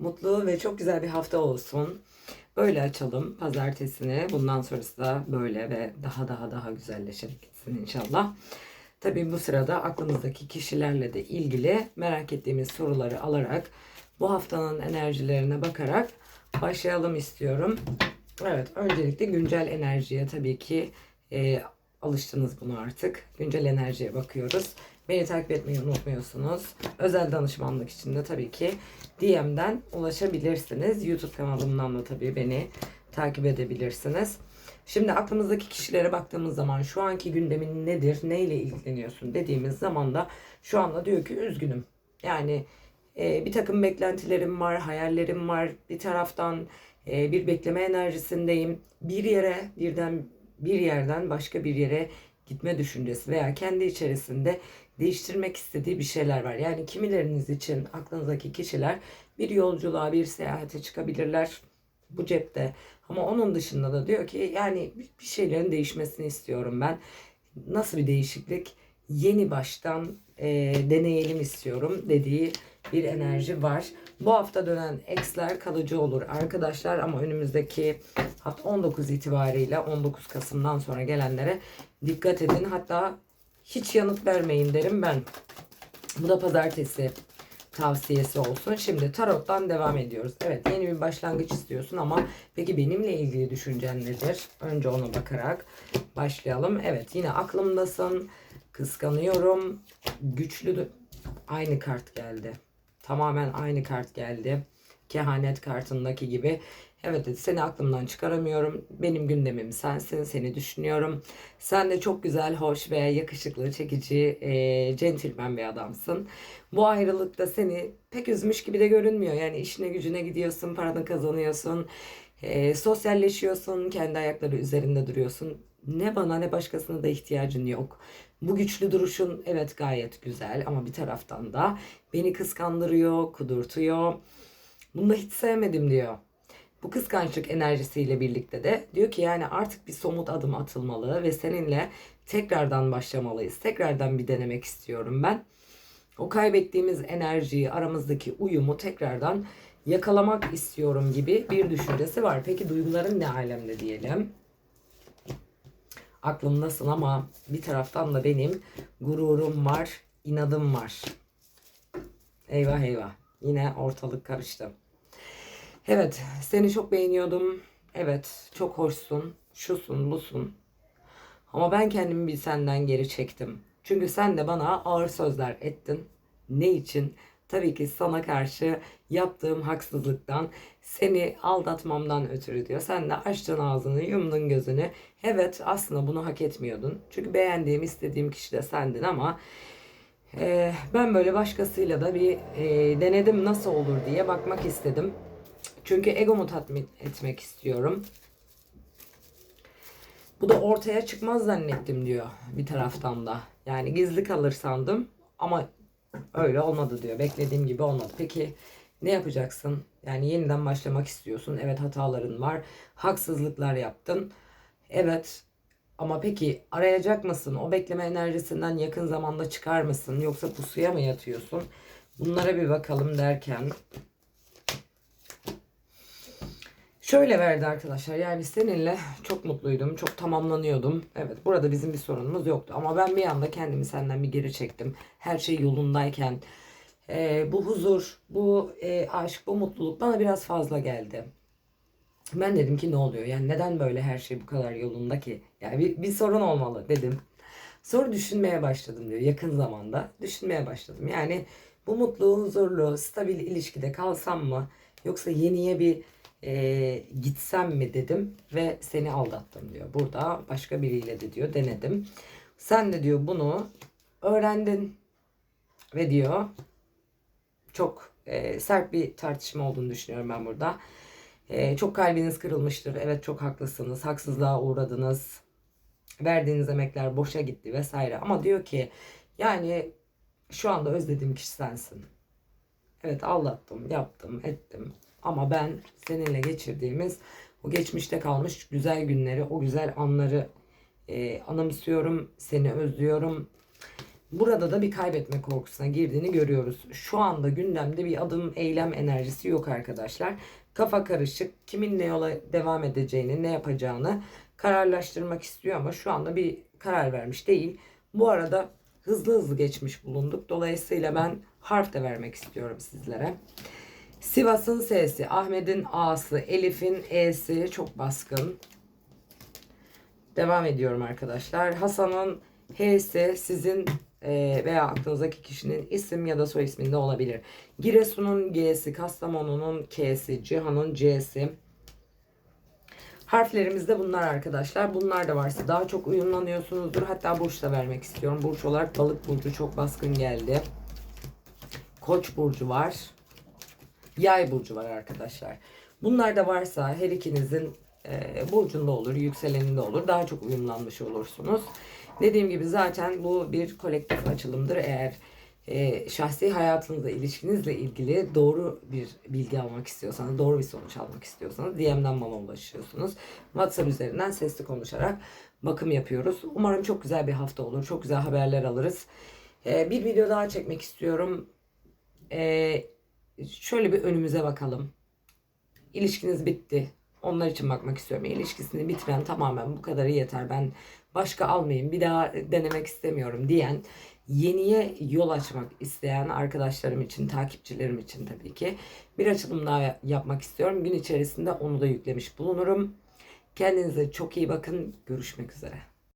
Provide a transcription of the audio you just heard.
mutlu ve çok güzel bir hafta olsun. Böyle açalım pazartesini. Bundan sonrası da böyle ve daha daha daha güzelleşerek gitsin inşallah. Tabii bu sırada aklımızdaki kişilerle de ilgili merak ettiğimiz soruları alarak bu haftanın enerjilerine bakarak başlayalım istiyorum. Evet, öncelikle güncel enerjiye tabii ki e, alıştınız bunu artık. Güncel enerjiye bakıyoruz. Beni takip etmeyi unutmuyorsunuz. Özel danışmanlık için de tabii ki DM'den ulaşabilirsiniz. YouTube kanalımdan da tabii beni takip edebilirsiniz. Şimdi aklımızdaki kişilere baktığımız zaman şu anki gündemin nedir, neyle ilgileniyorsun dediğimiz zaman da şu anda diyor ki üzgünüm. Yani e, bir takım beklentilerim var, hayallerim var. Bir taraftan e, bir bekleme enerjisindeyim. Bir yere birden bir yerden başka bir yere gitme düşüncesi veya kendi içerisinde değiştirmek istediği bir şeyler var. Yani kimileriniz için aklınızdaki kişiler bir yolculuğa, bir seyahate çıkabilirler bu cepte. Ama onun dışında da diyor ki yani bir şeylerin değişmesini istiyorum ben. Nasıl bir değişiklik? Yeni baştan e, deneyelim istiyorum dediği bir enerji var. Bu hafta dönen X'ler kalıcı olur arkadaşlar ama önümüzdeki hafta 19 itibariyle 19 Kasım'dan sonra gelenlere dikkat edin. Hatta hiç yanıt vermeyin derim ben. Bu da pazartesi tavsiyesi olsun. Şimdi tarottan devam ediyoruz. Evet yeni bir başlangıç istiyorsun ama peki benimle ilgili düşüncen nedir? Önce ona bakarak başlayalım. Evet yine aklımdasın. Kıskanıyorum. Güçlü aynı kart geldi. Tamamen aynı kart geldi. Kehanet kartındaki gibi. Evet seni aklımdan çıkaramıyorum. Benim gündemim sensin. Seni düşünüyorum. Sen de çok güzel, hoş ve yakışıklı, çekici, e, centilmen bir adamsın. Bu ayrılıkta seni pek üzmüş gibi de görünmüyor. Yani işine gücüne gidiyorsun, paranı kazanıyorsun. E, sosyalleşiyorsun, kendi ayakları üzerinde duruyorsun. Ne bana ne başkasına da ihtiyacın yok. Bu güçlü duruşun evet gayet güzel ama bir taraftan da beni kıskandırıyor, kudurtuyor. Bunu da hiç sevmedim diyor. Bu kıskançlık enerjisiyle birlikte de diyor ki yani artık bir somut adım atılmalı ve seninle tekrardan başlamalıyız. Tekrardan bir denemek istiyorum ben. O kaybettiğimiz enerjiyi, aramızdaki uyumu tekrardan yakalamak istiyorum gibi bir düşüncesi var. Peki duyguların ne alemde diyelim? Aklımdasın ama bir taraftan da benim gururum var, inadım var. Eyvah eyvah. Yine ortalık karıştı. Evet, seni çok beğeniyordum. Evet, çok hoşsun, şusun, busun. Ama ben kendimi bir senden geri çektim. Çünkü sen de bana ağır sözler ettin. Ne için? Tabii ki sana karşı yaptığım haksızlıktan, seni aldatmamdan ötürü diyor. Sen de açtın ağzını, yumdun gözünü. Evet, aslında bunu hak etmiyordun. Çünkü beğendiğim, istediğim kişi de sendin ama e, ben böyle başkasıyla da bir e, denedim nasıl olur diye bakmak istedim. Çünkü egomu tatmin etmek istiyorum. Bu da ortaya çıkmaz zannettim diyor bir taraftan da. Yani gizli kalır sandım ama öyle olmadı diyor. Beklediğim gibi olmadı. Peki ne yapacaksın? Yani yeniden başlamak istiyorsun. Evet hataların var. Haksızlıklar yaptın. Evet ama peki arayacak mısın? O bekleme enerjisinden yakın zamanda çıkar mısın? Yoksa pusuya mı yatıyorsun? Bunlara bir bakalım derken Şöyle verdi arkadaşlar. Yani seninle çok mutluydum. Çok tamamlanıyordum. Evet burada bizim bir sorunumuz yoktu. Ama ben bir anda kendimi senden bir geri çektim. Her şey yolundayken. e, bu huzur, bu e, aşk, bu mutluluk bana biraz fazla geldi. Ben dedim ki ne oluyor? Yani neden böyle her şey bu kadar yolunda ki? Yani bir, bir sorun olmalı dedim. Sonra düşünmeye başladım diyor yakın zamanda. Düşünmeye başladım. Yani bu mutlu, huzurlu, stabil ilişkide kalsam mı? Yoksa yeniye bir e, gitsem mi dedim ve seni aldattım diyor. Burada başka biriyle de diyor denedim. Sen de diyor bunu öğrendin ve diyor çok e, sert bir tartışma olduğunu düşünüyorum ben burada. E, çok kalbiniz kırılmıştır. Evet çok haklısınız. Haksızlığa uğradınız. Verdiğiniz emekler boşa gitti vesaire. Ama diyor ki yani şu anda özlediğim kişi sensin. Evet aldattım, yaptım, ettim. Ama ben seninle geçirdiğimiz o geçmişte kalmış güzel günleri, o güzel anları e, anımsıyorum. Seni özlüyorum. Burada da bir kaybetme korkusuna girdiğini görüyoruz. Şu anda gündemde bir adım eylem enerjisi yok arkadaşlar. Kafa karışık. Kimin ne yola devam edeceğini, ne yapacağını kararlaştırmak istiyor ama şu anda bir karar vermiş değil. Bu arada hızlı hızlı geçmiş bulunduk. Dolayısıyla ben harf de vermek istiyorum sizlere. Sivas'ın S'si, Ahmet'in A'sı, Elif'in E'si çok baskın. Devam ediyorum arkadaşlar. Hasan'ın H'si sizin e, veya aklınızdaki kişinin isim ya da soy isminde olabilir. Giresun'un G'si, Kastamonu'nun K'si, Cihan'ın C'si. Harflerimiz de bunlar arkadaşlar. Bunlar da varsa daha çok uyumlanıyorsunuzdur. Hatta burç da vermek istiyorum. Burç olarak balık burcu çok baskın geldi. Koç burcu var. Yay burcu var arkadaşlar. Bunlar da varsa her ikinizin e, burcunda olur, yükseleninde olur. Daha çok uyumlanmış olursunuz. Dediğim gibi zaten bu bir kolektif açılımdır. Eğer e, şahsi hayatınızla, ilişkinizle ilgili doğru bir bilgi almak istiyorsanız, doğru bir sonuç almak istiyorsanız DM'den bana ulaşıyorsunuz. WhatsApp üzerinden sesli konuşarak bakım yapıyoruz. Umarım çok güzel bir hafta olur. Çok güzel haberler alırız. E, bir video daha çekmek istiyorum. E, şöyle bir önümüze bakalım. İlişkiniz bitti. Onlar için bakmak istiyorum. İlişkisini bitiren tamamen bu kadarı yeter. Ben başka almayayım. Bir daha denemek istemiyorum diyen yeniye yol açmak isteyen arkadaşlarım için, takipçilerim için tabii ki bir açılım daha yapmak istiyorum. Gün içerisinde onu da yüklemiş bulunurum. Kendinize çok iyi bakın. Görüşmek üzere.